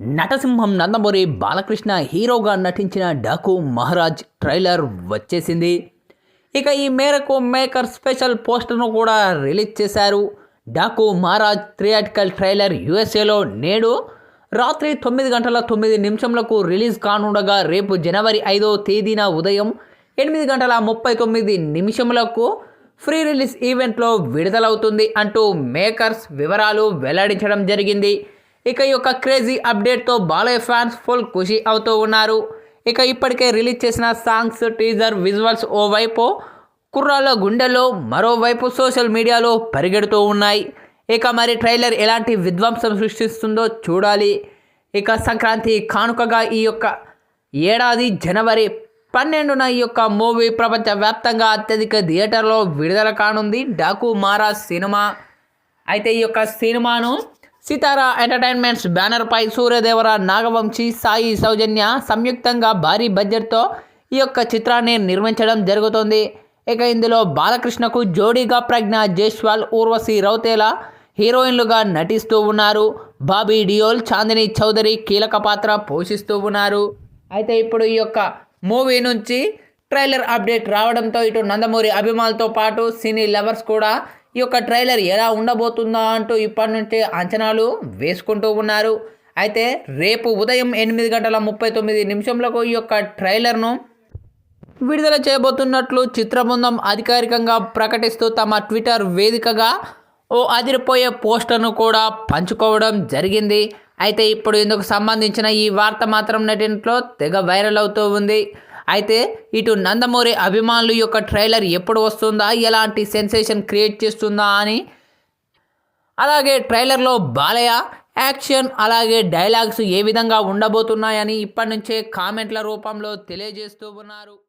నటసింహం నందమూరి బాలకృష్ణ హీరోగా నటించిన డాకు మహారాజ్ ట్రైలర్ వచ్చేసింది. ఇక ఈ మేరకు మేకర్ స్పెషల్ పోస్టర్ను కూడా రిలీజ్ చేశారు. డాకు మహారాజ్ థియేటికల్ ట్రైలర్ యుఎస్ఏలో నేడు రాత్రి తొమ్మిది గంటల తొమ్మిది నిమిషంలకు రిలీజ్ కానుండగా రేపు జనవరి ఐదో తేదీన ఉదయం ఎనిమిది గంటల ముప్పై తొమ్మిది నిమిషములకు ఫ్రీ రిలీజ్ ఈవెంట్లో విడుదలవుతుంది అంటూ మేకర్స్ వివరాలు వెల్లడించడం జరిగింది. ఇక ఈ యొక్క క్రేజీ అప్డేట్తో బాలయ్య ఫ్యాన్స్ ఫుల్ ఖుషి అవుతూ ఉన్నారు. ఇక ఇప్పటికే రిలీజ్ చేసిన సాంగ్స్ టీజర్ విజువల్స్ ఓవైపు కుర్రాల గుండెల్లో మరోవైపు సోషల్ మీడియాలో పరిగెడుతూ ఉన్నాయి. ఇక మరి ట్రైలర్ ఎలాంటి విధ్వంసం సృష్టిస్తుందో చూడాలి. ఇక సంక్రాంతి కానుకగా ఈ యొక్క ఏడాది జనవరి పన్నెండున ఈ యొక్క మూవీ ప్రపంచవ్యాప్తంగా అత్యధిక థియేటర్లో విడుదల కానుంది డాకు మారా సినిమా. అయితే ఈ యొక్క సినిమాను సితారా ఎంటర్టైన్మెంట్స్ బ్యానర్పై సూర్యదేవర నాగవంశీ సాయి సౌజన్య సంయుక్తంగా భారీ బడ్జెట్తో ఈ యొక్క చిత్రాన్ని నిర్మించడం జరుగుతుంది. ఇక ఇందులో బాలకృష్ణకు జోడీగా ప్రజ్ఞ జైస్వాల్ ఊర్వశి రౌతేలా హీరోయిన్లుగా నటిస్తూ ఉన్నారు. బాబీ డియోల్ చాందిని చౌదరి కీలక పాత్ర పోషిస్తూ ఉన్నారు. అయితే ఇప్పుడు ఈ యొక్క మూవీ నుంచి ట్రైలర్ అప్డేట్ రావడంతో ఇటు నందమూరి అభిమానులతో పాటు సినీ లవర్స్ కూడా ఈ యొక్క ట్రైలర్ ఎలా ఉండబోతుందా అంటూ ఇప్పటి నుంచే అంచనాలు వేసుకుంటూ ఉన్నారు. అయితే రేపు ఉదయం ఎనిమిది గంటల ముప్పై తొమ్మిది నిమిషంలకు ఈ యొక్క ట్రైలర్ను విడుదల చేయబోతున్నట్లు చిత్రబృందం అధికారికంగా ప్రకటిస్తూ తమ ట్విట్టర్ వేదికగా ఓ అదిరిపోయే పోస్టర్ను కూడా పంచుకోవడం జరిగింది. అయితే ఇప్పుడు ఇందుకు సంబంధించిన ఈ వార్త మాత్రం నెటింట్లో తెగ వైరల్ అవుతూ ఉంది. అయితే ఇటు నందమూరి అభిమానులు యొక్క ట్రైలర్ ఎప్పుడు వస్తుందా? ఎలాంటి సెన్సేషన్ క్రియేట్ చేస్తుందా అని? అలాగే ట్రైలర్లో బాలయ్య యాక్షన్ అలాగే డైలాగ్స్ ఏ విధంగా ఉండబోతున్నాయని ఇప్పటి నుంచే కామెంట్ల రూపంలో తెలియజేస్తూ ఉన్నారు.